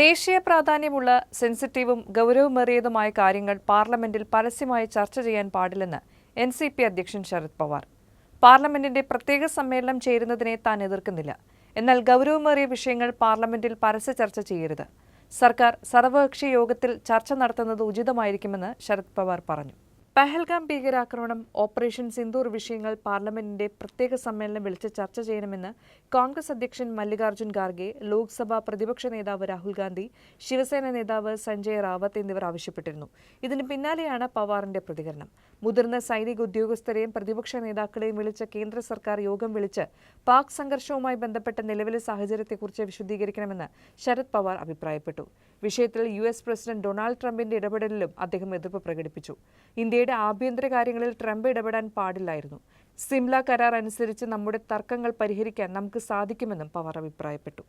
ദേശീയ പ്രാധാന്യമുള്ള സെൻസിറ്റീവും ഗൗരവമേറിയതുമായ കാര്യങ്ങൾ പാർലമെന്റിൽ പരസ്യമായി ചർച്ച ചെയ്യാൻ പാടില്ലെന്ന് എൻ സി പി അധ്യക്ഷൻ ശരത് പവാർ. പാർലമെന്റിന്റെ പ്രത്യേക സമ്മേളനം ചേരുന്നതിനെ താൻ എതിർക്കുന്നില്ല. എന്നാൽ ഗൗരവമേറിയ വിഷയങ്ങൾ പാർലമെന്റിൽ പരസ്യ ചർച്ച ചെയ്യരുത്. സർക്കാർ സർവകക്ഷി യോഗത്തിൽ ചർച്ച നടത്തുന്നത് ഉചിതമായിരിക്കുമെന്ന് ശരത് പവാർ പറഞ്ഞു. പഹൽഗാം ഭീകരാക്രമണം ഓപ്പറേഷൻ സിന്ദൂർ വിഷയങ്ങൾ പാർലമെന്റിന്റെ പ്രത്യേക സമ്മേളനം വിളിച്ച് ചർച്ച ചെയ്യണമെന്ന് കോൺഗ്രസ് അധ്യക്ഷൻ മല്ലികാർജുൻ ഖാർഗെ ലോക്സഭാ പ്രതിപക്ഷ നേതാവ് രാഹുൽ ഗാന്ധി ശിവസേന നേതാവ് സഞ്ജയ് റാവത്ത് എന്നിവർ ആവശ്യപ്പെട്ടിരുന്നു. ഇതിന് പിന്നാലെയാണ് പവാറിന്റെ പ്രതികരണം. മുതിർന്ന സൈനിക ഉദ്യോഗസ്ഥരെയും പ്രതിപക്ഷ നേതാക്കളെയും വിളിച്ച കേന്ദ്ര സർക്കാർ യോഗം വിളിച്ച് പാക് സംഘർഷവുമായി ബന്ധപ്പെട്ട നിലവിലെ സാഹചര്യത്തെക്കുറിച്ച് വിശദീകരിക്കണമെന്ന് ശരത് പവാർ അഭിപ്രായപ്പെട്ടു. വിഷയത്തിൽ യു എസ് പ്രസിഡന്റ് ഡൊണാൾഡ് ട്രംപിന്റെ ഇടപെടലിലും അദ്ദേഹം എതിർപ്പ് പ്രകടിപ്പിച്ചു. ഇന്ത്യയുടെ ആഭ്യന്തര കാര്യങ്ങളിൽ ട്രംപ് ഇടപെടാൻ പാടില്ലായിരുന്നു. സിംല കരാർ അനുസരിച്ച് നമ്മുടെ തർക്കങ്ങൾ പരിഹരിക്കാൻ നമുക്ക് സാധിക്കുമെന്നും പവാർ അഭിപ്രായപ്പെട്ടു.